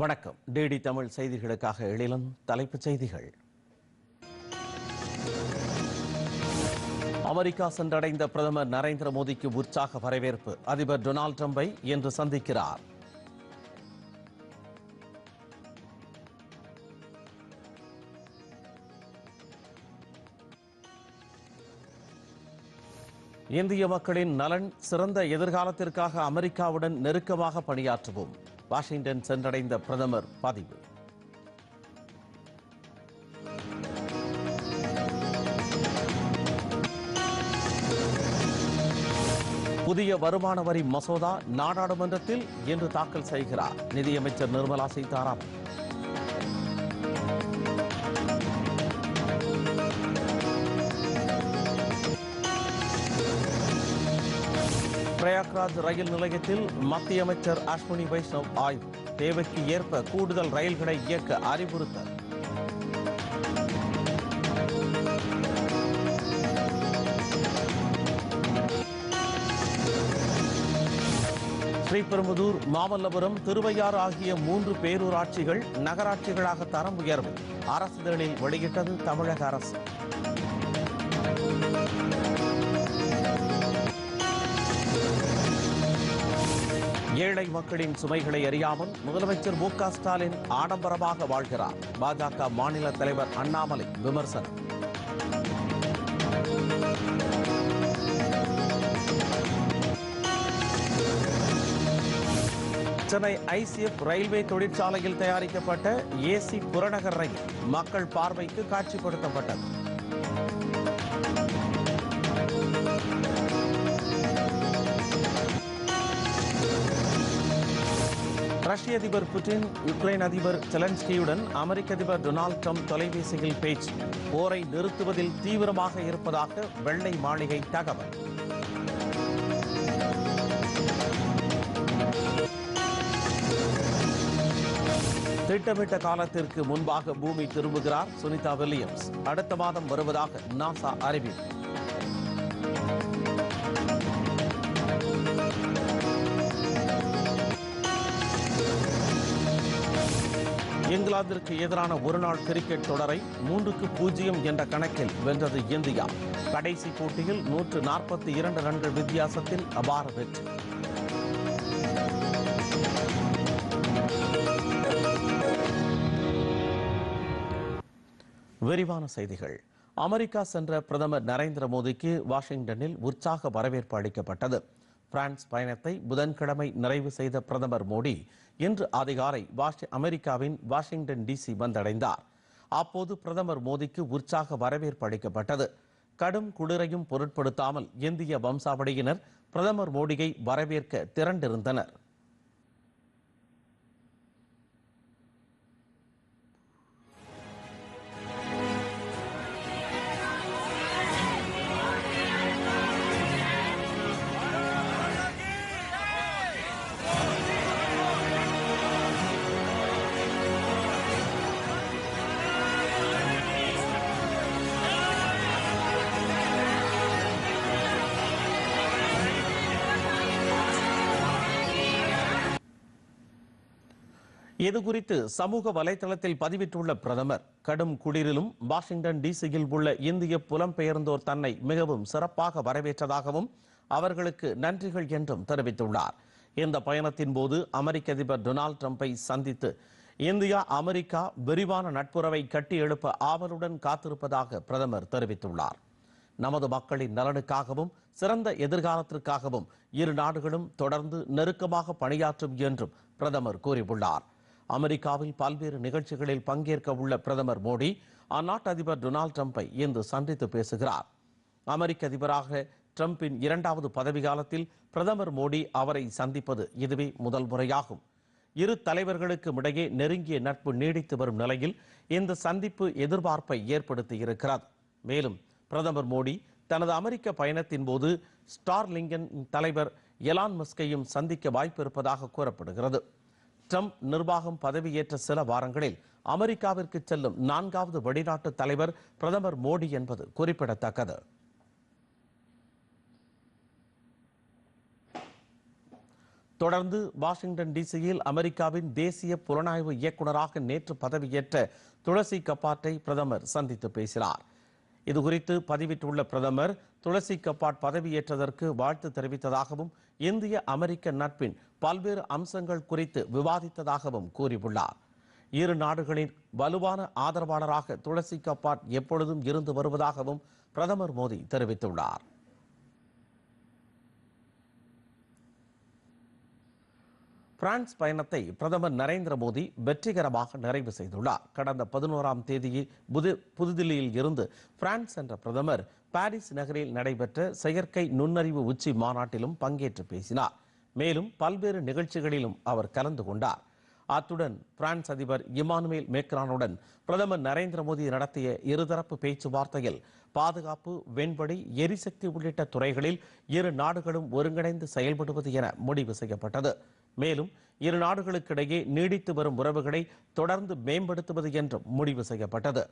வணக்கம். டிடி தமிழ் செய்திகளுக்காக எழிலும் தலைப்புச் செய்திகள். அமெரிக்கா சென்றடைந்த பிரதமர் நரேந்திர மோடிக்கு உற்சாக வரவேற்பு. அதிபர் டொனால்டு ட்ரம்பை இன்று சந்திக்கிறார். இந்திய மக்களின் நலன் சிறந்த எதிர்காலத்திற்காக அமெரிக்காவுடன் நெருக்கமாக பணியாற்றுவோம். வாஷிங்டன் சென்றடைந்த பிரதமர் பதிவு. புதிய வருமான வரி மசோதா நாடாளுமன்றத்தில் இன்று தாக்கல் செய்கிறார். நிதியமைச்சர் நிர்மலா சீதாராமன். பிரயாக்ராஜ் ரயில் நிலையத்தில் மத்திய அமைச்சர் அஸ்வினி வைஷ்ணவ் ஆய்வு. தேவைக்கு ஏற்ப கூடுதல் ரயில்களை இயக்க அறிவுறுத்தல். ஸ்ரீபெரும்புதூர் மாமல்லபுரம் திருவையாறு ஆகிய மூன்று பேரூராட்சிகள் நகராட்சிகளாக தரம் உயர்வு. அரசிதழில் வெளியிட்டது தமிழக அரசு. ஏழை மக்களின் சுமைகளை அறியாமல் முதலமைச்சர் மு ஸ்டாலின் ஆடம்பரமாக வாழ்கிறார். பாஜக மாநில தலைவர் அண்ணாமலை விமர்சனம். சென்னை ஐசிஎஃப் ரயில்வே தொழிற்சாலையில் தயாரிக்கப்பட்ட ஏசி புறநகர் ரயில் மக்கள் பார்வைக்கு காட்சிப்படுத்தப்பட்டது. ரஷ்ய அதிபர் புட்டின் உக்ரைன் அதிபர் செலன்ஸ்கியுடன் அமெரிக்க அதிபர் டொனால்ட் ட்ரம்ப் தொலைபேசியில் பேச்சு. போரை நிறுத்துவதில் தீவிரமாக இருப்பதாக வெள்ளை மாளிகை தகவல். திட்டமிட்ட காலத்திற்கு முன்பாக பூமி திரும்புகிறார் சுனிதா வில்லியம்ஸ். அடுத்த மாதம் வருவதாக நாசா அறிவிப்பு. இங்கிலாந்திற்கு எதிரான ஒருநாள் கிரிக்கெட் தொடரை மூன்றுக்கு பூஜ்ஜியம் என்ற கணக்கில் வென்றது இந்தியா. கடைசி போட்டியில் நூற்று நாற்பத்தி இரண்டு ரன்கள் வித்தியாசத்தில் அபார வெற்றி. விரிவான செய்திகள். அமெரிக்கா சென்ற பிரதமர் நரேந்திர மோடிக்கு வாஷிங்டனில் உற்சாக வரவேற்பு அளிக்கப்பட்டது. பிரான்ஸ் பயணத்தை புதன்கிழமை நிறைவு செய்த பிரதமர் மோடி இன்று அதிகாலை அமெரிக்காவின் வாஷிங்டன் டிசி வந்தடைந்தார். அப்போது பிரதமர் மோடிக்கு உற்சாக வரவேற்பு அளிக்கப்பட்டது. கடும் குளிரையும் பொருட்படுத்தாமல் இந்திய வம்சாவளியினர் பிரதமர் மோடியை வரவேற்க திரண்டிருந்தனர். இது குறித்து சமூக வலைதளத்தில் பதிவிட்டுள்ள பிரதமர் கடும் குளிரிலும் வாஷிங்டன் டிசியில் உள்ள இந்திய புலம்பெயர்ந்தோர் தன்னை மிகவும் சிறப்பாக வரவேற்றதாகவும் அவர்களுக்கு நன்றிகள் என்றும் தெரிவித்துள்ளார். இந்த பயணத்தின் போது அமெரிக்க அதிபர் டொனால்ட் ட்ரம்பை சந்தித்து இந்தியா அமெரிக்கா விரிவான நட்புறவை கட்டி எழுப்ப ஆவலுடன் காத்திருப்பதாக பிரதமர் தெரிவித்துள்ளார். நமது மக்களின் நலனுக்காகவும் சிறந்த எதிர்காலத்திற்காகவும் இரு நாடுகளும் தொடர்ந்து நெருக்கமாக பணியாற்றும் என்றும் பிரதமர் கூறியுள்ளார். அமெரிக்காவில் பல்வேறு நிகழ்ச்சிகளில் பங்கேற்க உள்ள பிரதமர் மோடி அந்நாட்டு அதிபர் டொனால்ட் ட்ரம்பை இன்று சந்தித்து பேசுகிறார். அமெரிக்க அதிபராக ட்ரம்பின் இரண்டாவது பதவி காலத்தில் பிரதமர் மோடி அவரை சந்திப்பது இதுவே முதல் முறையாகும். இரு தலைவர்களுக்கும் இடையே நெருங்கிய நட்பு நீடித்து வரும் நிலையில் இந்த சந்திப்பு எதிர்பார்ப்பை ஏற்படுத்தியிருக்கிறது மேலும் பிரதமர் மோடி தனது அமெரிக்க பயணத்தின் போது ஸ்டார்லிங்கன் தலைவர் எலான் மஸ்கையும் சந்திக்க வாய்ப்பு இருப்பதாக கூறப்படுகிறது. ட்ரம்ப் நிர்வாகம் பதவியேற்ற சில வாரங்களில் அமெரிக்காவிற்கு செல்லும் நான்காவது வெளிநாட்டு தலைவர் பிரதமர் மோடி என்பது குறிப்பிடத்தக்கது. தொடர்ந்து வாஷிங்டன் டிசியில் அமெரிக்காவின் தேசிய புலனாய்வு இயக்குநராக நேற்று பதவியேற்ற துளசி கப்பாட்டை பிரதமர் சந்தித்து பேசினார். இதுகுறித்து பதிவிட்டுள்ள பிரதமர் துளசி கப்பாட் பதவியேற்றதற்கு வாழ்த்து தெரிவித்ததாகவும் இந்திய அமெரிக்க நட்பின் பல்வேறு அம்சங்கள் குறித்து விவாதித்ததாகவும் கூறியுள்ளார். இரு நாடுகளின் வலுவான ஆதரவாளராக துளசி கப்பாட் எப்பொழுதும் இருந்து வருவதாகவும் பிரதமர் மோடி தெரிவித்துள்ளார். பிரான்ஸ் பயணத்தை பிரதமர் நரேந்திர மோடி வெற்றிகரமாக நிறைவு செய்துள்ளார். கடந்த பதினோராம் தேதி புது புதுதில்லியில் இருந்து பிரான்ஸ் சென்ற பிரதமர் பாரிஸ் நகரில் நடைபெற்ற செயற்கை நுண்ணறிவு உச்சி மாநாட்டிலும் பங்கேற்று பேசினார். மேலும் பல்வேறு நிகழ்ச்சிகளிலும் அவர் கலந்து கொண்டார். அத்துடன் பிரான்ஸ் அதிபர் இமானுவேல் மேக்ரானுடன் பிரதமர் நரேந்திர மோடி நடத்திய இருதரப்பு பேச்சுவார்த்தையில் பாதுகாப்பு வெண்படி எரிசக்தி உள்ளிட்ட துறைகளில் இரு நாடுகளும் ஒருங்கிணைந்து செயல்படுவது என முடிவு செய்யப்பட்டது. மேலும் இரு நாடுகளுக்கிடையே நீடித்து வரும் உறவுகளை தொடர்ந்து மேம்படுத்துவது என்றும் முடிவு செய்யப்பட்டது.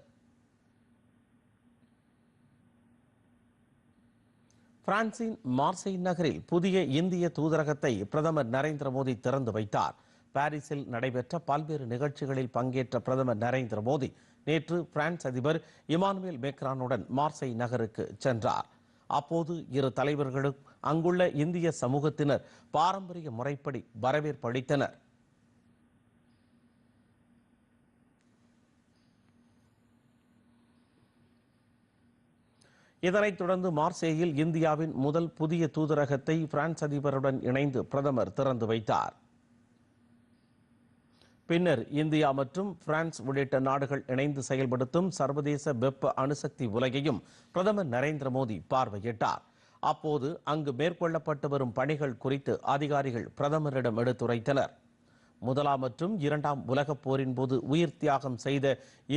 பிரான்சின் மார்செய் நகரில் புதிய இந்திய தூதரகத்தை பிரதமர் நரேந்திர மோடி திறந்து வைத்தார். பாரிஸில் நடைபெற்ற பல்வேறு நிகழ்ச்சிகளில் பங்கேற்ற பிரதமர் நரேந்திர மோடி நேற்று பிரான்ஸ் அதிபர் இமானுவேல் மேக்ரானுடன் மார்செய் நகருக்கு சென்றார். அப்போது இரு தலைவர்களும் அங்குள்ள இந்திய சமூகத்தினர் பாரம்பரிய முறைப்படி வரவேற்பு அளித்தனர் இதனைத் தொடர்ந்து மார்சேயில் இந்தியாவின் முதல் புதிய தூதரகத்தை பிரான்ஸ் அதிபருடன் இணைந்து பிரதமர் திறந்து வைத்தார். பின்னர் இந்தியா மற்றும் பிரான்ஸ் உள்ளிட்ட நாடுகள் இணைந்து செயல்படுத்தும் சர்வதேச வெப்ப அணுசக்தி உலகையும் பிரதமர் நரேந்திர மோடி பார்வையிட்டார். அப்போது அங்கு மேற்கொள்ளப்பட்டு வரும் பணிகள் குறித்து அதிகாரிகள் பிரதமரிடம் எடுத்துரைத்தனர். முதலாம் மற்றும் இரண்டாம் உலகப் போரின் போது உயிர் தியாகம் செய்த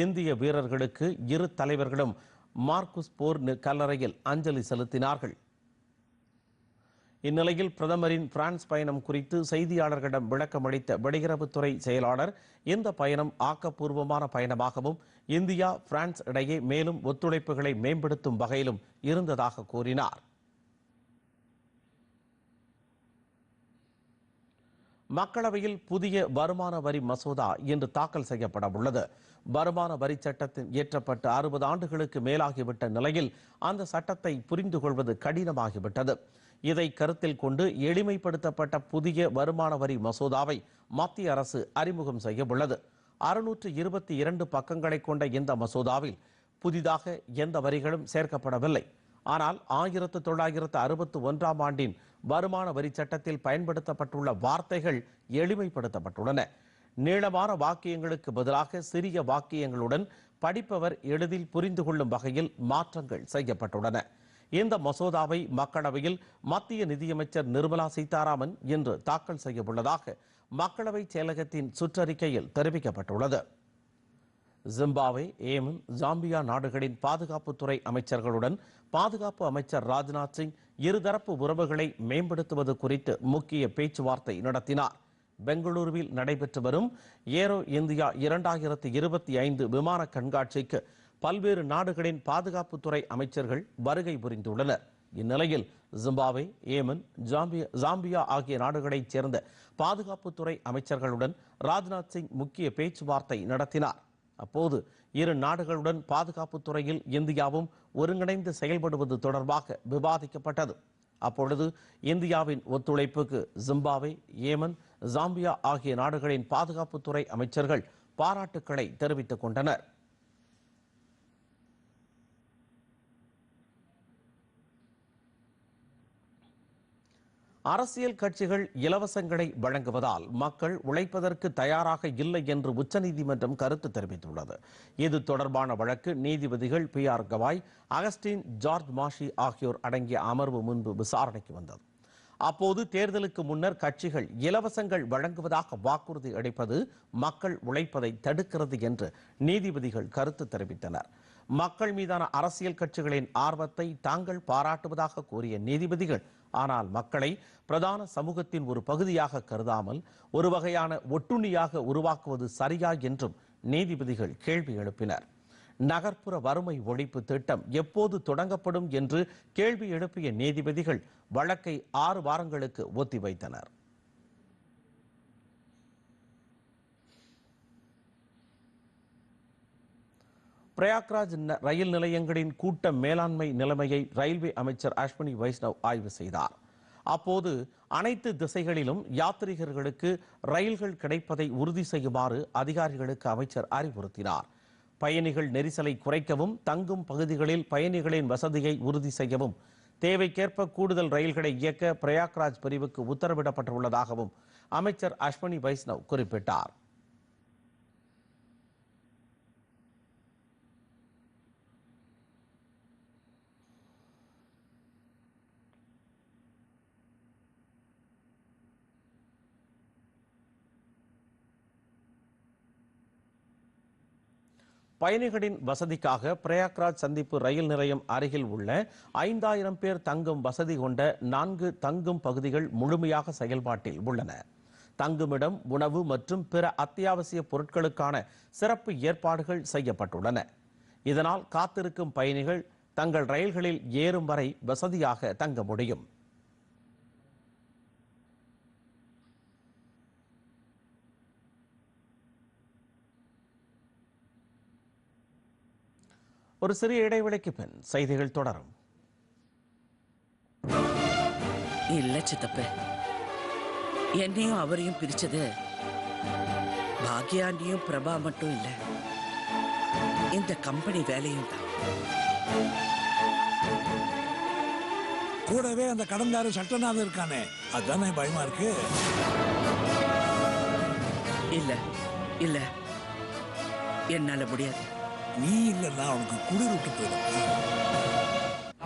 இந்திய வீரர்களுக்கு இரு தலைவர்களும் மார்க்குஸ் போர் கல்லறையில் அஞ்சலி செலுத்தினார்கள். இந்நிலையில் பிரதமரின் பிரான்ஸ் பயணம் குறித்து செய்தியாளர்களிடம் விளக்கமளித்த வெளியுறவுத்துறை செயலாளர் இந்த பயணம் ஆக்கப்பூர்வமான பயணமாகவும் இந்தியா பிரான்ஸ் இடையே மேலும் ஒத்துழைப்புகளை மேம்படுத்தும் வகையிலும் இருந்ததாக கூறினார். மக்களவையில் புதிய வருமான வரி மசோதா இன்று தாக்கல் செய்யப்பட உள்ளது. வருமான வரி சட்டத்தின் இயற்றப்பட்ட அறுபது ஆண்டுகளுக்கு மேலாகிவிட்ட நிலையில் அந்த சட்டத்தை புரிந்து கொள்வது கடினமாகிவிட்டது. இதை கருத்தில் கொண்டு எளிமைப்படுத்தப்பட்ட புதிய வருமான வரி மசோதாவை மத்திய அரசு அறிமுகம் செய்ய உள்ளது. அறுநூற்று இருபத்தி இரண்டு பக்கங்களை கொண்ட இந்த மசோதாவில் புதிதாக எந்த வரிகளும் சேர்க்கப்படவில்லை. ஆனால் ஆயிரத்து தொள்ளாயிரத்து அறுபத்து ஒன்றாம் ஆண்டின் வருமான வரி சட்டத்தில் பயன்படுத்தப்பட்டுள்ள வார்த்தைகள் எளிமைப்படுத்தப்பட்டுள்ளன. நீளமான வாக்கியங்களுக்கு பதிலாக சிறிய வாக்கியங்களுடன் படிப்பவர் எளிதில் புரிந்து கொள்ளும் வகையில் மாற்றங்கள் செய்யப்பட்டுள்ளன. இந்த மசோதாவை மக்களவையில் மத்திய நிதியமைச்சர் நிர்மலா சீதாராமன் இன்று தாக்கல் செய்யவுள்ளதாக மக்களவை செயலகத்தின் சுற்றறிக்கையில் தெரிவிக்கப்பட்டுள்ளது. ஜிம்பாவே ஏமன் ஜாம்பியா நாடுகளின் பாதுகாப்புத்துறை அமைச்சர்களுடன் பாதுகாப்பு அமைச்சர் ராஜ்நாத் சிங் இருதரப்பு உறவுகளை மேம்படுத்துவது குறித்து முக்கிய பேச்சுவார்த்தை நடத்தினார். பெங்களூருவில் நடைபெற்று வரும் ஏரோ இந்தியா இரண்டாயிரத்தி இருபத்தி ஐந்து விமான கண்காட்சிக்கு பல்வேறு நாடுகளின் பாதுகாப்புத்துறை அமைச்சர்கள் வருகை புரிந்துள்ளனர். இந்நிலையில் ஜிம்பாவே ஏமன் ஜாம்பியா ஜாம்பியா ஆகிய நாடுகளைச் சேர்ந்த பாதுகாப்புத்துறை அமைச்சர்களுடன் ராஜ்நாத் சிங் முக்கிய பேச்சுவார்த்தை நடத்தினார். அப்போது இரு நாடுகளுடன் பாதுகாப்பு துறையில் இந்தியாவும் ஒருங்கிணைந்து செயல்படுவது தொடர்பாக விவாதிக்கப்பட்டது. அப்பொழுது இந்தியாவின் ஒத்துழைப்புக்கு ஜிம்பாவே ஏமன் ஜாம்பியா ஆகிய நாடுகளின் பாதுகாப்புத்துறை அமைச்சர்கள் பாராட்டுக்களை தெரிவித்துக் கொண்டனர். அரசியல் கட்சிகள் இலவசங்களை வழங்குவதால் மக்கள் உழைப்பதற்கு தயாராக இல்லை என்று உச்சநீதிமன்றம் கருத்து தெரிவித்துள்ளது. இது தொடர்பான வழக்கு நீதிபதிகள் B R Gavai Augustine George Masih ஆகியோர் அடங்கிய அமர்வு முன்பு விசாரணைக்கு வந்தது. அப்போது தேர்தலுக்கு முன்னர் கட்சிகள் இலவசங்கள் வழங்குவதாக வாக்குறுதி அளிப்பது மக்கள் உழைப்பதை தடுக்கிறது என்று நீதிபதிகள் கருத்து தெரிவித்தனர். மக்கள் மீதான அரசியல் கட்சிகளின் ஆர்வத்தை தாங்கள் பாராட்டுவதாக கூறிய நீதிபதிகள் ஆனால் மக்களை பிரதான சமூகத்தின் ஒரு பகுதியாக கருதாமல் ஒரு வகையான ஒட்டுண்ணியாக உருவாக்குவது சரியா என்றும் நீதிபதிகள் கேள்வி எழுப்பினர். நகர்ப்புற வறுமை ஒழிப்பு திட்டம் எப்போது தொடங்கப்படும் என்று கேள்வி எழுப்பிய நீதிபதிகள் வழக்கை ஆறு வாரங்களுக்கு ஒத்திவைத்தனர். பிரயாக்ராஜ் ரயில் நிலையங்களின் கூட்ட மேலாண்மை நிலைமையை ரயில்வே அமைச்சர் அஸ்வினி வைஷ்ணவ் ஆய்வு செய்தார். அப்போது அனைத்து திசைகளிலும் யாத்ரீகர்களுக்கு ரயில்கள் கிடைப்பதை உறுதி செய்யுமாறு அதிகாரிகளுக்கு அமைச்சர் அறிவுறுத்தினார். பயணிகள் நெரிசலை குறைக்கவும் தங்கும் பகுதிகளில் பயணிகளின் வசதியை உறுதி செய்யவும் தேவைக்கேற்ப கூடுதல் ரயில்களை இயக்க பிரயாக்ராஜ் பிரிவுக்கு உத்தரவிடப்பட்டுள்ளதாகவும் அமைச்சர் அஸ்வினி வைஷ்ணவ் குறிப்பிட்டார். பயணிகளின் வசதிக்காக பிரயாக்ராஜ் சந்திப்பு ரயில் நிலையம் அருகில் உள்ள ஐந்தாயிரம் பேர் தங்கும் வசதி கொண்ட நான்கு தங்கும் பகுதிகள் முழுமையாக செயல்பாட்டில் உள்ளன. தங்குமிடம் உணவு மற்றும் பிற அத்தியாவசிய பொருட்களுக்கான சிறப்பு ஏற்பாடுகள் செய்யப்பட்டுள்ளன. இதனால் காத்திருக்கும் பயணிகள் தங்கள் ரயில்களில் ஏறும் வரை வசதியாக தங்க முடியும். ஒரு சிறிய இடைவெளிக்கு பின் செய்திகள் தொடரும். இல்ல சித்தப்ப. என்னையும் அவரையும் பிரிச்சது பாக்யாண்டியும் பிரபா மட்டும் இல்ல. இந்த கம்பெனி வேலையும் தான். கூடவே அந்த கடன்காரன் சட்டநாதன் இருக்கானே அதானே பயமா இருக்கு? இல்ல இல்ல. என்னால முடியாது. நீ இல்லைன்னா அவனுக்கு குளிர் விட்டு போயிடும்.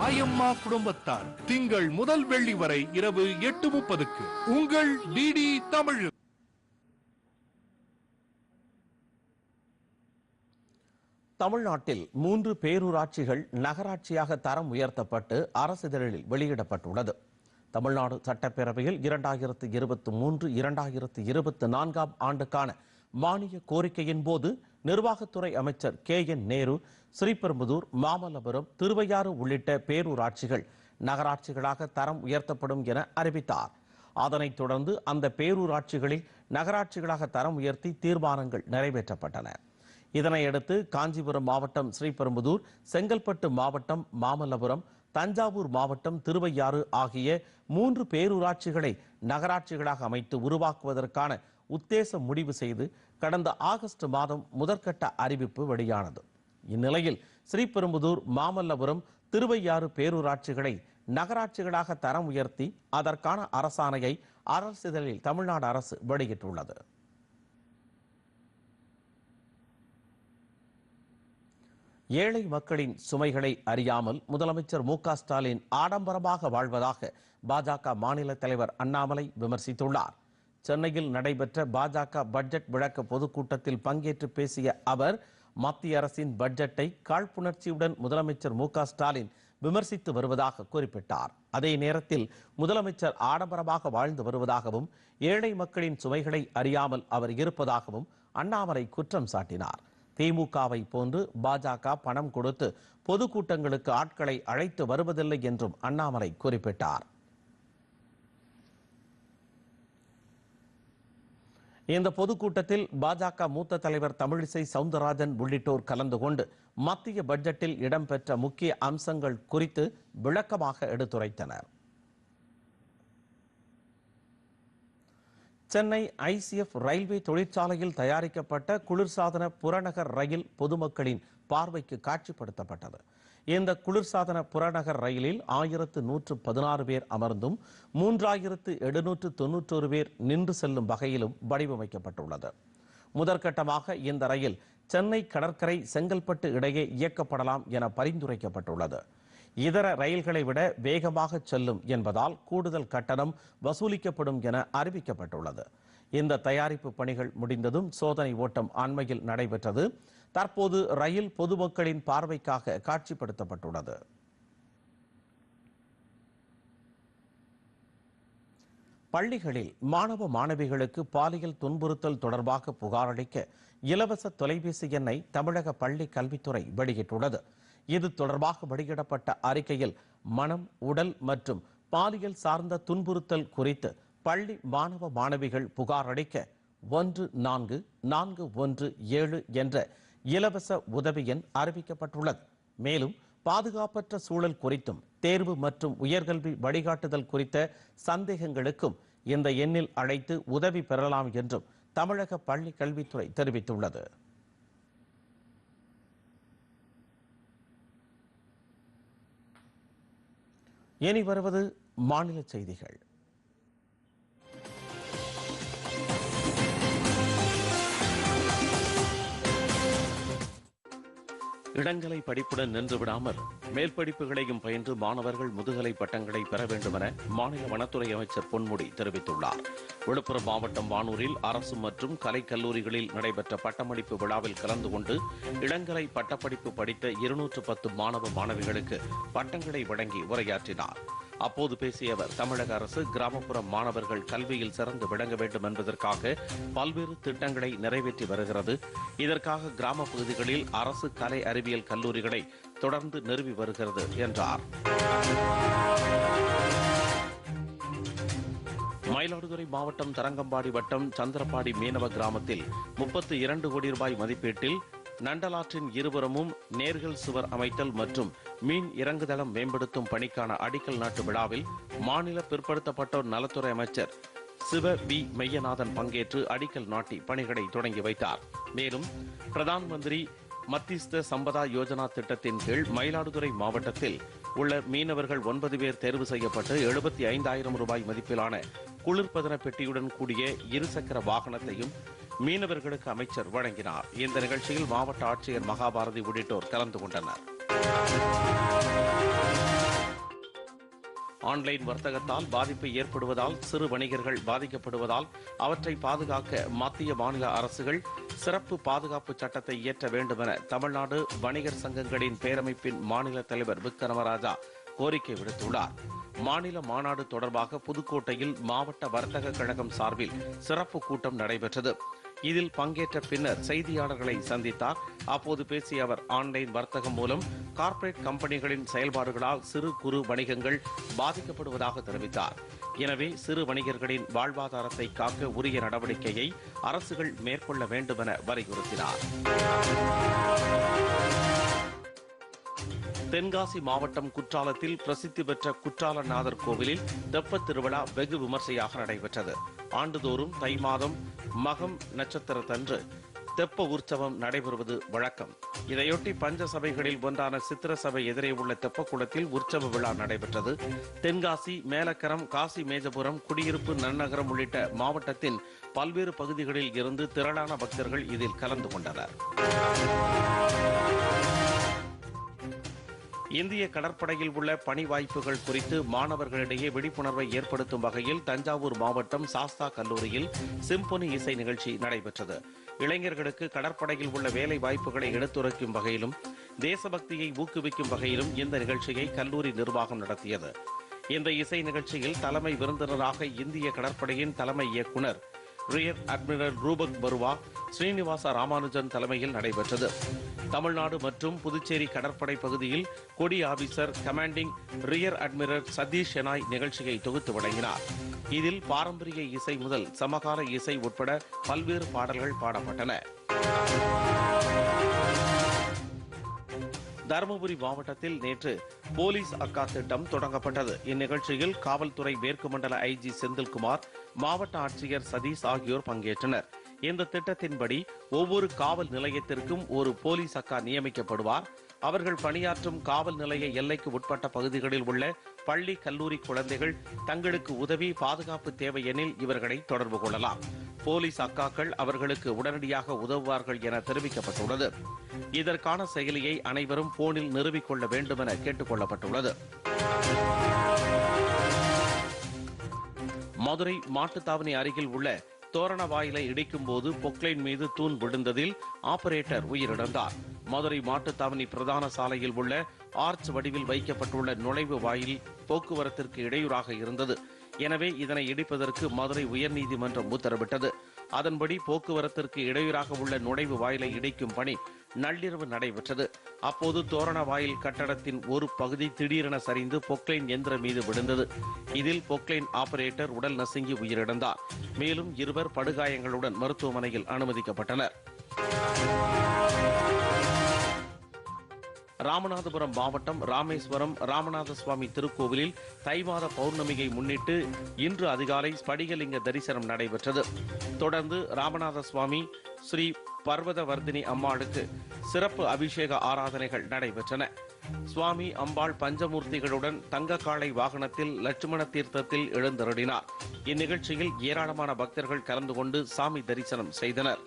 ஆயம்மா குடும்பத்தார் திங்கள் முதல் வெள்ளி வரை இரவு எட்டு முப்பதுக்கு உங்கள் டிடி தமிழ். தமிழ்நாட்டில் மூன்று பேரூராட்சிகள் நகராட்சியாக தரம் உயர்த்தப்பட்டு அரசிதழில் வெளியிடப்பட்டுள்ளது. தமிழ்நாடு சட்டப்பேரவையில் இரண்டாயிரத்து இருபத்தி மூன்று இரண்டாயிரத்து இருபத்தி நான்காம் ஆண்டுக்கான மானிய கோரிக்கையின் போது நிர்வாகத்துறை அமைச்சர் கே என் நேரு ஸ்ரீபெரும்புதூர் மாமல்லபுரம் திருவையாறு உள்ளிட்ட பேரூராட்சிகள் நகராட்சிகளாக தரம் உயர்த்தப்படும் என அறிவித்தார். அதனைத் தொடர்ந்து அந்த பேரூராட்சிகளில் நகராட்சிகளாக தரம் உயர்த்தி தீர்மானங்கள் நிறைவேற்றப்பட்டன. இதனையடுத்து காஞ்சிபுரம் மாவட்டம் ஸ்ரீபெரும்புதூர் செங்கல்பட்டு மாவட்டம் மாமல்லபுரம் தஞ்சாவூர் மாவட்டம் திருவையாறு ஆகிய மூன்று பேரூராட்சிகளை நகராட்சிகளாக அமைத்து உருவாக்குவதற்கான உத்தேச முடிவு செய்து கடந்த ஆகஸ்ட் மாதம் முதற்கட்ட அறிவிப்பு வெளியானது. இந்நிலையில் ஸ்ரீபெரும்புதூர் மாமல்லபுரம் திருவையாறு பேரூராட்சிகளை நகராட்சிகளாக தரம் உயர்த்தி அதற்கான அரசாணையை அரசிதழில் தமிழ்நாடு அரசு வெளியிட்டுள்ளது. ஏழை மக்களின் சுமைகளை அறியாமல் முதலமைச்சர் மு க ஸ்டாலின் ஆடம்பரமாக வாழ்வதாக பாஜக மாநில தலைவர் அண்ணாமலை விமர்சித்துள்ளார். சென்னையில் நடைபெற்ற பாஜக பட்ஜெட் விளக்க பொதுக்கூட்டத்தில் பங்கேற்று பேசிய அவர் மத்திய அரசின் பட்ஜெட்டை காழ்ப்புணர்ச்சியுடன் முதலமைச்சர் மு ஸ்டாலின் விமர்சித்து வருவதாக குறிப்பிட்டார். அதே நேரத்தில் முதலமைச்சர் ஆடம்பரமாக வாழ்ந்து வருவதாகவும் ஏழை மக்களின் சுமைகளை அறியாமல் அவர் இருப்பதாகவும் அண்ணாமலை குற்றம் சாட்டினார். திமுகவை போன்று பாஜக பணம் கொடுத்து பொதுக்கூட்டங்களுக்கு ஆட்களை அழைத்து வருவதில்லை என்றும் அண்ணாமலை குறிப்பிட்டார். இந்த பொதுக்கூட்டத்தில் பாஜக மூத்த தலைவர் தமிழிசை சவுந்தரராஜன் உள்ளிட்டோர் கலந்து கொண்டு மத்திய பட்ஜெட்டில் இடம்பெற்ற முக்கிய அம்சங்கள் குறித்து விளக்கமாக எடுத்துரைத்தனர். சென்னை ஐசிஎஃப் ரயில்வே தொழிற்சாலையில் தயாரிக்கப்பட்ட குளிர்சாதன புறநகர் ரயில் பொதுமக்களின் பார்வைக்கு காட்சிப்படுத்தப்பட்டது. இந்த குளிர்சாதன புறநகர் ரயிலில் ஆயிரத்து நூற்று பதினாறு பேர் அமர்ந்தும் மூன்றாயிரத்து எழுநூற்று தொன்னூற்றொரு பேர் நின்று செல்லும் வகையிலும் வடிவமைக்கப்பட்டுள்ளது. முதற்கட்டமாக இந்த ரயில் சென்னை கடற்கரை செங்கல்பட்டு இடையே இயக்கப்படலாம் என பரிந்துரைக்கப்பட்டுள்ளது. இதர ரயில்களை விட வேகமாக செல்லும் என்பதால் கூடுதல் கட்டணம் வசூலிக்கப்படும் என அறிவிக்கப்பட்டுள்ளது. இந்த தயாரிப்பு பணிகள் முடிந்ததும் சோதனை ஓட்டம் அண்மையில் நடைபெற்றது. தற்போது ரயில் பொதுமக்களின் பார்வைக்காக காட்சிப்படுத்தப்பட்டுள்ளது. பள்ளிகளில் மாணவ மாணவிகளுக்கு பாலியல் துன்புறுத்தல் தொடர்பாக புகாரளிக்க இலவச தொலைபேசி எண்ணை தமிழக பள்ளி கல்வித்துறை வெளியிட்டுள்ளது. இது தொடர்பாக வெளியிடப்பட்ட அறிக்கையில் மனம் உடல் மற்றும் பாலியல் சார்ந்த துன்புறுத்தல் குறித்து பள்ளி மாணவ மாணவிகள் புகாரளிக்க ஒன்று நான்கு நான்கு ஒன்று ஏழு என்ற இலவச உதவி எண் அறிவிக்கப்பட்டுள்ளது. மேலும் பாதுகாப்பற்ற சூழல் குறித்தும் தேர்வு மற்றும் உயர்கல்வி வழிகாட்டுதல் குறித்த சந்தேகங்களுக்கும் இந்த எண்ணில் அழைத்து உதவி பெறலாம் என்றும் தமிழக பள்ளி கல்வித்துறை தெரிவித்துள்ளது. இனி வருவது மாநில செய்திகள். இடங்களை படிப்புடன் நின்று விடாமல் மேல் படிப்புகளையும் பயின்று மாணவர்கள் முதுகலை பட்டங்களை பெற வேண்டுமென மாநில வனத்துறை அமைச்சர் பொன்முடி தெரிவித்துள்ளார். விழுப்புரம் மாவட்டம் வானூரில் அரசு மற்றும் கலை கல்லூரிகளில் நடைபெற்ற பட்டமளிப்பு விழாவில் கலந்து கொண்டு இளங்கலை பட்டப்படிப்பு படித்த இருநூற்று பத்து மாணவ மாணவிகளுக்கு பட்டங்களை வழங்கி உரையாற்றினார். அப்போது பேசிய அவர் தமிழக அரசு கிராமப்புற மாணவர்கள் கல்வியில் சிறந்து விளங்க வேண்டும் என்பதற்காக பல்வேறு திட்டங்களை நிறைவேற்றி வருகிறது. இதற்காக கிராம பகுதிகளில் அரசு கலை அறிவியல் கல்லூரிகளை தொடர்ந்து நிறுவி வருகிறது என்றார். மயிலாடுதுறை மாவட்டம் தரங்கம்பாடி வட்டம் சந்திரப்பாடி மீனவ கிராமத்தில் முப்பத்தி இரண்டு கோடி ரூபாய் மதிப்பீட்டில் நண்டலாற்றின் இருபுறமும் நேர்கள் சுவர் அமைத்தல் மற்றும் மீன் இறங்குதளம் மேம்படுத்தும் பணிக்கான அடிக்கல் நாட்டு விழாவில் மாநில பிற்படுத்தப்பட்டோர் நலத்துறை அமைச்சர் சிவ வி மெய்யநாதன் பங்கேற்று அடிக்கல் நாட்டி பணிகளை தொடங்கி வைத்தார். மேலும் பிரதான் மந்திரி மத்திஸ்த சம்பதா யோஜனா திட்டத்தின் கீழ் மயிலாடுதுறை மாவட்டத்தில் உள்ள மீனவர்கள் ஒன்பது பேர் தேர்வு செய்யப்பட்டு எழுபத்தி ஐந்தாயிரம் ரூபாய் மதிப்பிலான குளிர்பதன பெட்டியுடன் கூடிய இருசக்கர வாகனத்தையும் மீனவர்களுக்கு அமைச்சர் வழங்கினார். இந்த நிகழ்ச்சியில் மாவட்ட ஆட்சியர் மகாபாரதி உள்ளிட்டோர் கலந்து கொண்டனர். ஆன்லைன் வர்த்தகத்தால் பாதிப்பு ஏற்படுவதால் சிறு வணிகர்கள் பாதிக்கப்படுவதால் அவற்றை பாதுகாக்க மத்திய மாநில அரசுகள் சிறப்பு பாதுகாப்பு சட்டத்தை இயற்ற வேண்டும் என தமிழ்நாடு வணிகர் சங்கங்களின் பேரமைப்பின் மாநில தலைவர் விக்ரமராஜா கோரிக்கை விடுத்துள்ளார். மாநில மாநாடு தொடர்பாக புதுக்கோட்டையில் மாவட்ட வர்த்தக கழகம் சார்பில் சிறப்பு கூட்டம் நடைபெற்றது. இதில் பங்கேற்ற பின்னர் செய்தியாளர்களை சந்தித்தார். அப்போது பேசிய அவர் ஆன்லைன் வர்த்தகம் மூலம் கார்ப்பரேட் கம்பெனிகளின் செயல்பாடுகளால் சிறு குறு வணிகங்கள் பாதிக்கப்படுவதாக தெரிவித்தார். எனவே சிறு வணிகர்களின் வாழ்வாதாரத்தை காக்க உரிய நடவடிக்கையை அரசுகள் மேற்கொள்ள வேண்டும் என வலியுறுத்தினார். தென்காசி மாவட்டம் குற்றாலத்தில் பிரசித்தி பெற்ற குற்றாலநாதர் கோவிலில் தெப்பத் திருவிழா வெகு விமர்சையாக நடைபெற்றது. ஆண்டுதோறும் தை மாதம் மகம் நட்சத்திரத்தன்று தெப்ப உற்சவம் நடைபெறுவது வழக்கம். இதையொட்டி பஞ்ச சபைகளில் ஒன்றான சித்திர சபை எதிரே உள்ள தெப்பக்குளத்தில் உற்சவ விழா நடைபெற்றது. தென்காசி மேலக்கரம் காசி மேஜபுரம் குடியிருப்பு நன்னகரம் உள்ளிட்ட மாவட்டத்தின் பல்வேறு பகுதிகளில் இருந்து திரளான பக்தர்கள் இதில் கலந்து கொண்டனர். இந்திய கடற்படையில் உள்ள பணி வாய்ப்புகள் குறித்து மாணவர்களிடையே விழிப்புணர்வை ஏற்படுத்தும் வகையில் தஞ்சாவூர் மாவட்டம் சாஸ்தா கல்லூரியில் சிம்பொனி இசை நிகழ்ச்சி நடைபெற்றது. இளைஞர்களுக்கு கடற்படையில் உள்ள வேலை வாய்ப்புகளை எடுத்துரைக்கும் வகையிலும் தேசபக்தியை ஊக்குவிக்கும் வகையிலும் இந்த நிகழ்ச்சியை கல்லூரி நிர்வாகம் நடத்தியது. இந்த இசை நிகழ்ச்சியில் தலைமை விருந்தினராக இந்திய கடற்படையின் தலைமை இயக்குனர் ரியர் அட்மிரல் ரூபக் பருவா ஸ்ரீனிவாச ராமானுஜன் தலைமையில் நடைபெற்றது. தமிழ்நாடு மற்றும் புதுச்சேரி கடற்படை பகுதியில் கொடி officer commanding rear admiral Satish Shenoy நிகழ்ச்சியை தொகுத்து வழங்கினார். இதில் பாரம்பரிய இசை முதல் சமகால இசை உட்பட பல்வேறு பாடல்கள் பாடப்பட்டன. தருமபுரி மாவட்டத்தில் நேற்று போலீஸ் அக்கா திட்டம் தொடங்கப்பட்டது. இந்நிகழ்ச்சியில் காவல்துறை மேற்கு மண்டல ஐஜி செந்தில்குமார் மாவட்ட ஆட்சியர் சதீஷ் ஆகியோர் பங்கேற்றனர். இந்த திட்டத்தின்படி ஒவ்வொரு காவல் நிலையத்திற்கும் ஒரு போலீஸ் அக்கா நியமிக்கப்படுவார். அவர்கள் பணியாற்றும் காவல் நிலைய எல்லைக்கு உட்பட்ட பகுதிகளில் உள்ள பள்ளி கல்லூரி குழந்தைகள் தங்களுக்கு உதவி பாதுகாப்பு தேவை எனில் இவர்களை தொடர்பு கொள்ளலாம். போலீஸ் அக்காக்கள் அவர்களுக்கு உடனடியாக உதவுவார்கள் என தெரிவிக்கப்பட்டுள்ளது. இதற்கான செயலியை அனைவரும் போனில் நிறுவிக் கொள்ள வேண்டும் என கேட்டுக் கொள்ளப்பட்டுள்ளது மதுரை மாட்டுத்தாவணி அருகில் உள்ள தோரண வாயிலை இடிக்கும் போது பொக்லைன் மீது தூண் விழுந்ததில் ஆபரேட்டர் உயிரிழந்தார். மதுரை மாட்டுத்தாவணி பிரதான சாலையில் உள்ள ஆர்ச் வடிவில் வைக்கப்பட்டுள்ள நுழைவு வாயில் போக்குவரத்திற்கு இடையூறாக இருந்தது. எனவே இதனை இடிப்பதற்கு மதுரை உயர்நீதிமன்றம் உத்தரவிட்டது. அதன்படி போக்குவரத்திற்கு இடையூறாக உள்ள நுழைவு வாயிலை இடிக்கும் பணி நள்ளிரவு நடைபெற்றது. அப்போது தோரண வாயில் கட்டடத்தின் ஒரு பகுதி திடீரென சரிந்து பொக்லைன் எந்திரம் மீது விழுந்தது. இதில் பொக்லைன் ஆபரேட்டர் உடல் நசுங்கி உயிரிழந்தார். மேலும் இருவர் படுகாயங்களுடன் மருத்துவமனையில் அனுமதிக்கப்பட்டனர். ராமநாதபுரம் மாவட்டம் ராமேஸ்வரம் ராமநாத சுவாமி திருக்கோவிலில் தைவாத பௌர்ணமியை முன்னிட்டு இன்று அதிகாலை ஸ்படிகலிங்க தரிசனம் நடைபெற்றது. தொடர்ந்து ராமநாத சுவாமி ஸ்ரீ பர்வதவர்தினி அம்மாளுக்கு சிறப்பு அபிஷேக ஆராதனைகள் நடைபெற்றன. சுவாமி அம்பாள் பஞ்சமூர்த்திகளுடன் தங்க காளை வாகனத்தில் லட்சுமண தீர்த்தத்தில் எழுந்தருளினார். இந்நிகழ்ச்சியில் ஏராளமான பக்தர்கள் கலந்து கொண்டு சாமி தரிசனம் செய்தனர்.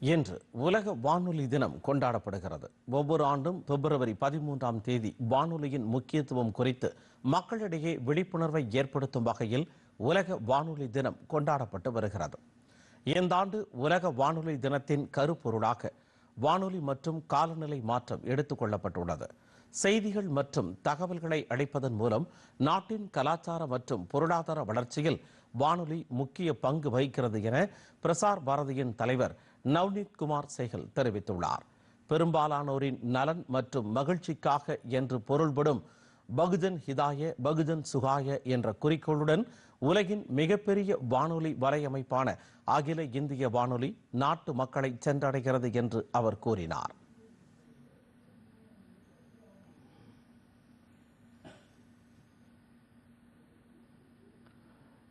இன்று உலக வானொலி தினம் கொண்டாடப்படுகிறது. ஒவ்வொரு ஆண்டும் பிப்ரவரி பதிமூன்றாம் தேதி வானொலியின் முக்கியத்துவம் குறித்து மக்களிடையே விழிப்புணர்வை ஏற்படுத்தும் வகையில் உலக வானொலி தினம் கொண்டாடப்பட்டு வருகிறது. இந்த ஆண்டு உலக வானொலி தினத்தின் கருப்பொருளாக வானொலி மற்றும் காலநிலை மாற்றம் எடுத்துக் கொள்ளப்பட்டுள்ளது. செய்திகள் மற்றும் தகவல்களை அளிப்பதன் மூலம் நாட்டின் கலாச்சார மற்றும் பொருளாதார வளர்ச்சியில் வானொலி முக்கிய பங்கு வகிக்கிறது என பிரசார் பாரதியின் தலைவர் நவ்னீத் குமார் சேகல் தெரிவித்துள்ளார். பெரும்பாலானோரின் நலன் மற்றும் மகிழ்ச்சிக்காக என்று பொருள்படும் பகுஜன் ஹிதாய பகுஜன் சுகாய என்ற குறிக்கோளுடன் உலகின் மிகப்பெரிய வானொலி வலையமைப்பான அகில இந்திய வானொலி நாட்டு மக்களை சென்றடைகிறது என்று அவர் கூறினார்.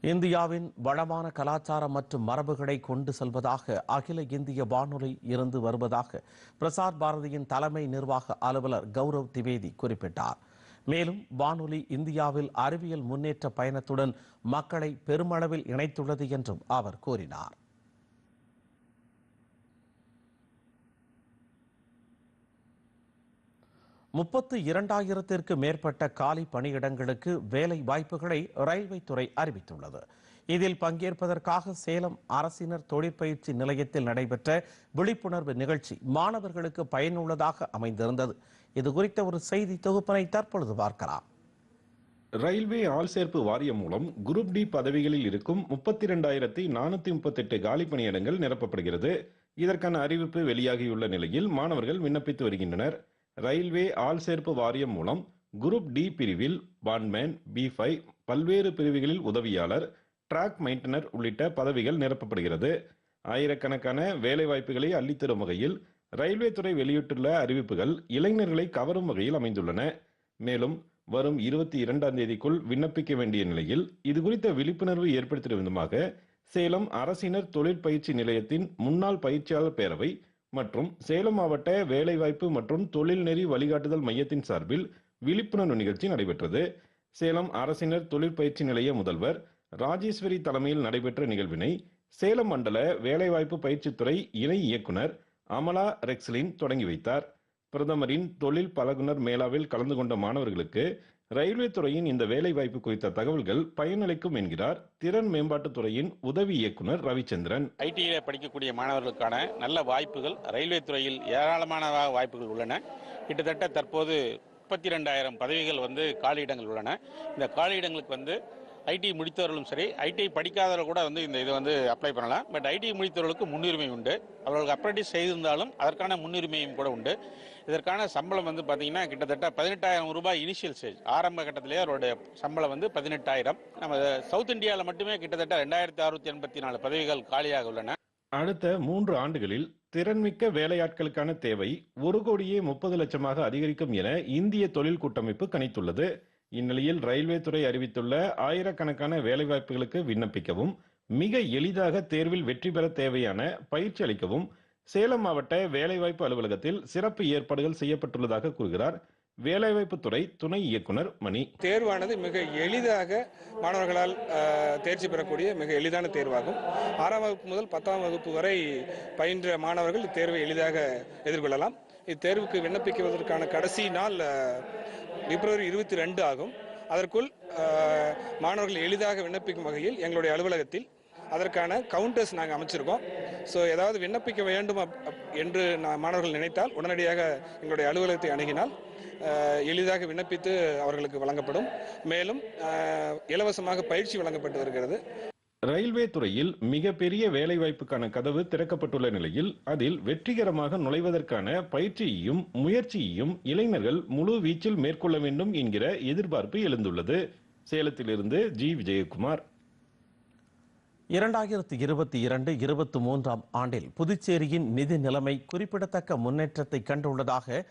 இந்தியாவின் வளமான கலாச்சாரம் மற்றும் மரபுகளை கொண்டு செல்வதாக அகில இந்திய வானொலி இருந்து வருவதாக பிரசார் பாரதியின் தலைமை நிர்வாக அலுவலர் கௌரவ் திவேதி குறிப்பிட்டார். மேலும் வானொலி இந்தியாவில் அறிவியல் முன்னேற்ற பயணத்துடன் மக்களை பெருமளவில் இணைத்துள்ளது என்றும் அவர் கூறினார். முப்பத்து இரண்டாயிரத்திற்கு மேற்பட்ட காலி பணியிடங்களுக்கு வேலை வாய்ப்புகளை ரயில்வே துறை அறிவித்துள்ளது. இதில் பங்கேற்பதற்காக சேலம் அரசினர் தொழிற்பயிற்சி நிலையத்தில் நடைபெற்ற விழிப்புணர்வு நிகழ்ச்சி மாணவர்களுக்கு பயனுள்ளதாக அமைந்திருந்தது. இது குறித்த ஒரு செய்தி தொகுப்பினை தற்பொழுது பார்க்கலாம். ரயில்வே ஆள் சேர்ப்பு வாரியம் மூலம் குரூப் டி பதவிகளில் இருக்கும் முப்பத்தி இரண்டாயிரத்தி நானூத்தி முப்பத்தெட்டு காலி பணியிடங்கள் நிரப்பப்படுகிறது. இதற்கான அறிவிப்பு வெளியாகியுள்ள நிலையில் மாணவர்கள் விண்ணப்பித்து வருகின்றனர். ரயில்வே ஆள் சேர்ப்பு வாரியம் மூலம் குரூப் டி பிரிவில் வான்மேன் பி ஃபைவ் பல்வேறு பிரிவுகளில் உதவியாளர் டிராக் மெயின்டனர் உள்ளிட்ட பதவிகள் நிரப்பப்படுகிறது. ஆயிரக்கணக்கான வேலைவாய்ப்புகளை அள்ளித்தரும் வகையில் ரயில்வே துறை வெளியிட்டுள்ள அறிவிப்புகள் இளைஞர்களை கவரும் வகையில் அமைந்துள்ளன. மேலும் வரும் இருபத்தி இரண்டாம் தேதிக்குள் விண்ணப்பிக்க வேண்டிய நிலையில் இது குறித்த விழிப்புணர்வு ஏற்படுத்தும் விதமாக சேலம் அரசினர் தொழிற்பயிற்சி நிலையத்தின் முன்னாள் பயிற்சியாளர் பேரவை மற்றும் சேலம் மாவட்ட வேலைவாய்ப்பு மற்றும் தொழில்நெறி வழிகாட்டுதல் மையத்தின் சார்பில் விழிப்புணர்வு நிகழ்ச்சி நடைபெற்றது. சேலம் அரசினர் தொழிற்பயிற்சி நிலைய முதல்வர் ராஜேஸ்வரி தலைமையில் நடைபெற்ற நிகழ்வினை சேலம் மண்டல வேலைவாய்ப்பு பயிற்சித்துறை இணை இயக்குனர் அமலா ரெக்ஸ்லின் தொடங்கி வைத்தார். பிரதமரின் தொழில் பழகுனர் மேளாவில் கலந்து கொண்ட மாணவர்களுக்கு ரயில்வே துறையின் இந்த வேலைவாய்ப்பு குறித்த தகவல்கள் பயனளிக்கும் என்கிறார் திறன் மேம்பாட்டுத் துறையின் உதவி இயக்குனர் ரவிச்சந்திரன். ஐடிஐ படிக்கக்கூடிய மாணவர்களுக்கான நல்ல வாய்ப்புகள் ரயில்வே துறையில் ஏராளமான வாய்ப்புகள் உள்ளன. கிட்டத்தட்ட தற்போது முப்பத்தி ரெண்டாயிரம் பதவிகள் வந்து காலியிடங்கள் உள்ளன. இந்த காலியிடங்களுக்கு வந்து ஐடி முடித்தவர்களும் சரி ஐடி படிக்காதவர்கள் கூட வந்து இந்த இதை வந்து அப்ளை பண்ணலாம். பட் ஐடி முடித்தவர்களுக்கு முன்னுரிமை உண்டு. அவர்களுக்கு அப்ரண்டிஸ் செய்திருந்தாலும் அதற்கான முன்னுரிமையும் கூட உண்டு. இதற்கான சம்பளம் வந்து பார்த்தீங்கன்னா கிட்டத்தட்ட பதினெட்டாயிரம் ரூபாய் இனிஷியல் ஸ்டேஜ் ஆரம்ப கட்டத்திலேயே அவருடைய சம்பளம் வந்து பதினெட்டாயிரம். நம்ம சவுத் இந்தியாவில் மட்டுமே கிட்டத்தட்ட ரெண்டாயிரத்தி அறுநூத்தி எண்பத்தி நாலு பதவிகள் காலியாக உள்ளன. அடுத்த மூன்று ஆண்டுகளில் திறன்மிக்க வேலையாட்களுக்கான தேவை ஒரு கோடியே முப்பது லட்சமாக அதிகரிக்கும் என இந்திய தொழில் கூட்டமைப்பு கணித்துள்ளது. இந்நிலையில் ரயில்வே துறை அறிவித்துள்ள ஆயிரக்கணக்கான வேலைவாய்ப்புகளுக்கு விண்ணப்பிக்கவும் மிக எளிதாக தேர்வில் வெற்றி பெற தேவையான பயிற்சி அளிக்கவும் சேலம் மாவட்ட வேலைவாய்ப்பு அலுவலகத்தில் சிறப்பு ஏற்பாடுகள் செய்யப்பட்டுள்ளதாக கூறுகிறார் வேலைவாய்ப்பு துறை துணை இயக்குனர் மணி. தேர்வானது மிக எளிதாக மாணவர்களால் அஹ், தேர்ச்சி பெறக்கூடிய மிக எளிதான தேர்வாகும். ஆறாம் வகுப்பு முதல் பத்தாம் வகுப்பு வரை பயின்ற மாணவர்கள் இத்தேர்வை எளிதாக எதிர்கொள்ளலாம். இத்தேர்வுக்கு விண்ணப்பிக்குவதற்கான கடைசி நாள் பிப்ரவரி இருபத்தி ரெண்டு ஆகும். அதற்குள் மாணவர்கள் எளிதாக விண்ணப்பிக்கும் வகையில் எங்களுடைய அலுவலகத்தில் அதற்கான கவுண்டர்ஸ் நாங்கள் அமைச்சிருக்கோம். ஸோ ஏதாவது விண்ணப்பிக்க வேண்டும் அப்- என்று நான் மாணவர்கள் நினைத்தால் உடனடியாக எங்களுடைய அலுவலகத்தை அணுகினால் எளிதாக விண்ணப்பித்து அவர்களுக்கு வழங்கப்படும். மேலும் இலவசமாக பயிற்சி வழங்கப்பட்டு வருகிறது. ரயில்வே துறையில் மிகப்பெரிய வேலைவாய்ப்புக்கான கதவு திறக்கப்பட்டுள்ள நிலையில் அதில் வெற்றிகரமாக நுழைவதற்கான பயிற்சியையும் முயற்சியையும் இளைஞர்கள் முழு வீச்சில் மேற்கொள்ள வேண்டும் என்கிற எதிர்பார்ப்பு எழுந்துள்ளது. சேலத்திலிருந்து ஜி. விஜயகுமார். இரண்டாயிரத்தி இருபத்தி இரண்டு இருபத்தி மூன்றாம் ஆண்டில் புதுச்சேரியின் நிதி நிலைமை குறிப்பிடத்தக்க முன்னேற்றத்தை கண்டுள்ளதாக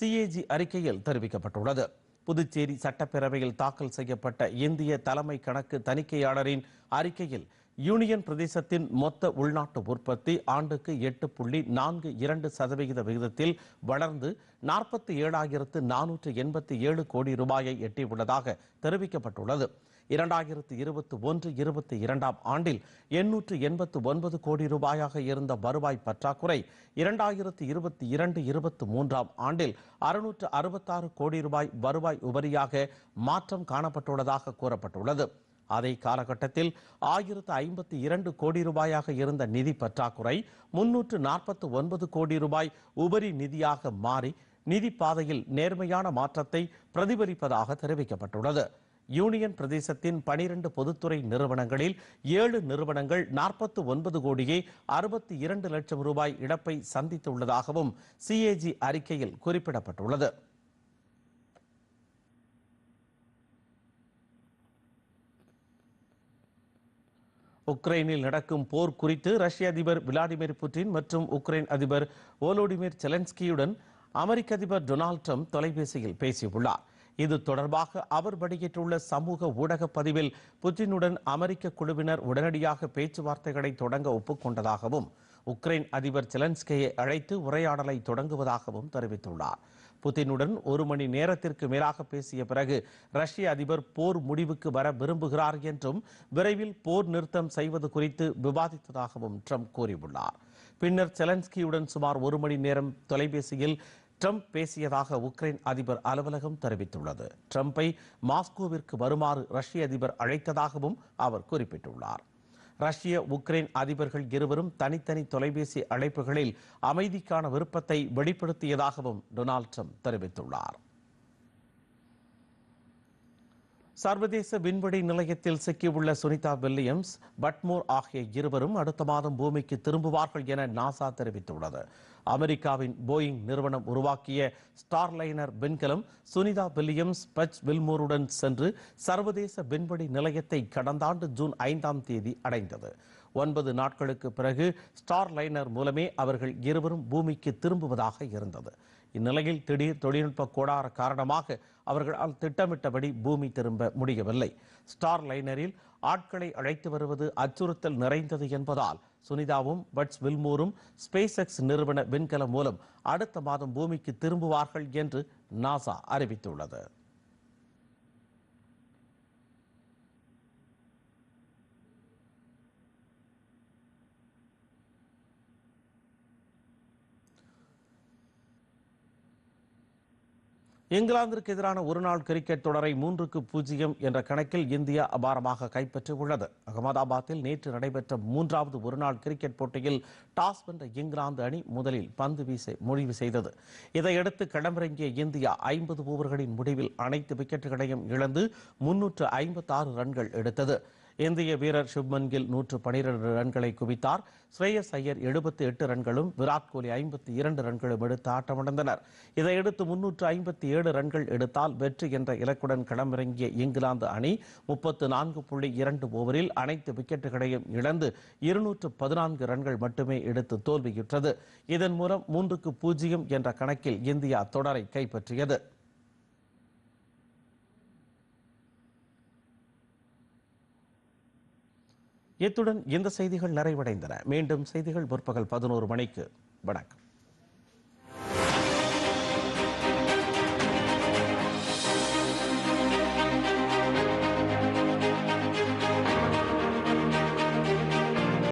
சிஏஜி அறிக்கையில் தெரிவிக்கப்பட்டுள்ளது. புதுச்சேரி சட்டப்பேரவையில் தாக்கல் செய்யப்பட்ட இந்திய தலைமை கணக்கு தணிக்கையாளரின் அறிக்கையில் யூனியன் பிரதேசத்தின் மொத்த உள்நாட்டு உற்பத்தி ஆண்டுக்கு எட்டு புள்ளி நான்கு இரண்டு சதவிகித விகிதத்தில் வளர்ந்து நாற்பத்தி ஏழாயிரத்து நானூற்று எண்பத்தி ஏழு கோடி ரூபாயை எட்டியுள்ளதாக தெரிவிக்கப்பட்டுள்ளது. இரண்டாயிரத்து இருபத்தி ஒன்று இருபத்தி இரண்டாம் ஆண்டில் எண்ணூற்று எண்பத்து ஒன்பது கோடி ரூபாயாக இருந்த வருவாய் பற்றாக்குறை இரண்டாயிரத்து இருபத்தி இரண்டு இருபத்தி மூன்றாம் ஆண்டில் அறுநூற்று அறுபத்தாறு கோடி ரூபாய் வருவாய் உபரியாக மாற்றம் காணப்பட்டுள்ளதாக கூறப்பட்டுள்ளது. அதே காலகட்டத்தில் ஆயிரத்து ஐம்பத்தி இரண்டு கோடி ரூபாயாக இருந்த நிதி பற்றாக்குறை முன்னூற்று நாற்பத்து ஒன்பது கோடி ரூபாய் உபரி நிதியாக மாறி நிதி பாதையில் நேர்மையான மாற்றத்தை பிரதிபலிப்பதாக தெரிவிக்கப்பட்டுள்ளது. யூனியன் பிரதேசத்தின் பனிரெண்டு பொதுத்துறை நிறுவனங்களில் ஏழு நிறுவனங்கள் நாற்பத்து ஒன்பது கோடியே அறுபத்தி இரண்டு லட்சம் ரூபாய் இழப்பை சந்தித்துள்ளதாகவும் சிஏஜி அறிக்கையில் குறிப்பிடப்பட்டுள்ளது. உக்ரைனில் நடக்கும் போர் குறித்து ரஷ்ய அதிபர் விளாடிமிர் புட்டின் மற்றும் உக்ரைன் அதிபர் ஓலோடிமிர் செலன்ஸ்கியுடன் அமெரிக்க அதிபர் டொனால்ட் ட்ரம்ப் தொலைபேசியில் பேசியுள்ளார். இது தொடர்பாக அவர் வெளியிட்டுள்ள சமூக ஊடக பதிவில் புதினுடன் அமெரிக்க குழுவினர் உடனடியாக பேச்சுவார்த்தைகளை தொடங்க ஒப்புக்கொண்டதாகவும் உக்ரைன் அதிபர் செலன்ஸ்கியை அழைத்து உரையாடலை தொடங்குவதாகவும் தெரிவித்துள்ளார். புதினுடன் ஒரு மணி நேரத்திற்கு மேலாக பேசிய பிறகு ரஷ்ய அதிபர் போர் முடிவுக்கு வர விரும்புகிறார் என்றும் விரைவில் போர் நிறுத்தம் செய்வது குறித்து விவாதித்ததாகவும் ட்ரம்ப் கூறியுள்ளார். பின்னர் செலன்ஸ்கியுடன் சுமார் ஒரு மணி நேரம் தொலைபேசியில் ட்ரம்ப் பேசியதாக உக்ரைன் அதிபர் அலுவலகம் தெரிவித்துள்ளது. ட்ரம்ப்பை மாஸ்கோவிற்கு வருமாறு ரஷ்ய அதிபர் அழைத்ததாகவும் அவர் குறிப்பிட்டுள்ளார். ரஷ்ய உக்ரைன் அதிபர்கள் இருவரும் தனித்தனி தொலைபேசி அழைப்புகளில் அமைதிக்கான விருப்பத்தை வெளிப்படுத்தியதாகவும் டொனால்ட் ட்ரம்ப் தெரிவித்துள்ளார். சர்வதேச விண்வெளி நிலையத்தில் சிக்கியுள்ள சுனிதா வில்லியம்ஸ் பட்மோர் ஆகிய இருவரும் அடுத்த மாதம் பூமிக்கு திரும்புவார்கள் என நாசா தெரிவித்துள்ளது. அமெரிக்காவின் போயிங் நிறுவனம் உருவாக்கிய ஸ்டார்லைனர் விண்கலம் சுனிதா வில்லியம்ஸ் பச் வில்மோருடன் சென்று சர்வதேச விண்வெளி நிலையத்தை கடந்த ஆண்டு ஜூன் ஐந்தாம் தேதி அடைந்தது. ஒன்பது நாட்களுக்கு பிறகு ஸ்டார்லைனர் மூலமே அவர்கள் இருவரும் பூமிக்கு திரும்புவதாக இருந்தது. இந்நிலையில் திடீர் தொழில்நுட்ப கோளாறு காரணமாக அவர்களால் திட்டமிட்டபடி பூமி திரும்ப முடியவில்லை. ஸ்டார் லைனரில் ஆட்களை அழைத்து வருவது அச்சுறுத்தல் நிறைந்தது என்பதால் சுனிதாவும் பட்ஸ் வில்மோரும் ஸ்பேஸ் எக்ஸ் நிறுவன விண்கலம் மூலம் அடுத்த மாதம் பூமிக்கு திரும்புவார்கள் என்று நாசா அறிவித்துள்ளது. இங்கிலாந்திற்கு எதிரான ஒருநாள் கிரிக்கெட் தொடரை மூன்றுக்கு பூஜ்ஜியம் என்ற கணக்கில் இந்தியா அபாரமாக கைப்பற்றியுள்ளது அகமதாபாத்தில் நேற்று நடைபெற்ற மூன்றாவது ஒருநாள் கிரிக்கெட் போட்டியில் டாஸ் வென்ற இங்கிலாந்து அணி முதலில் பந்து வீச முடிவு செய்தது. இதையடுத்து களமிறங்கிய இந்தியா ஐம்பது ஓவர்களின் முடிவில் அனைத்து விக்கெட்டுகளையும் இழந்து முன்னூற்று ஐம்பத்தாறு ரன்கள் எடுத்தது. இந்திய வீரர் சுப்மன் கில் நூற்று பனிரெண்டு ரன்களை குவித்தார். ஸ்ரேயஸ் ஐயர் எழுபத்தி எட்டு ரன்களும் விராட் கோலி ஐம்பத்தி இரண்டு ரன்களும் எடுத்து ஆட்டமடைந்தனர். இதையடுத்து முன்னூற்று ஐம்பத்தி ஏழு ரன்கள் எடுத்தால் வெற்றி என்ற இலக்குடன் களமிறங்கிய இங்கிலாந்து அணி முப்பத்து நான்கு புள்ளி இரண்டு ஓவரில் அனைத்து விக்கெட்டுகளையும் இழந்து இருநூற்று பதினான்கு ரன்கள் மட்டுமே எடுத்து தோல்வியுற்றது. இதன் மூலம் மூன்றுக்கு பூஜ்ஜியம் என்ற கணக்கில் இந்தியா தொடரை கைப்பற்றியது. இத்துடன் இந்த செய்திகள் நிறைவடைந்தன. மீண்டும் செய்திகள் பிற்பகல் பதினோரு மணிக்கு. வணக்கம்.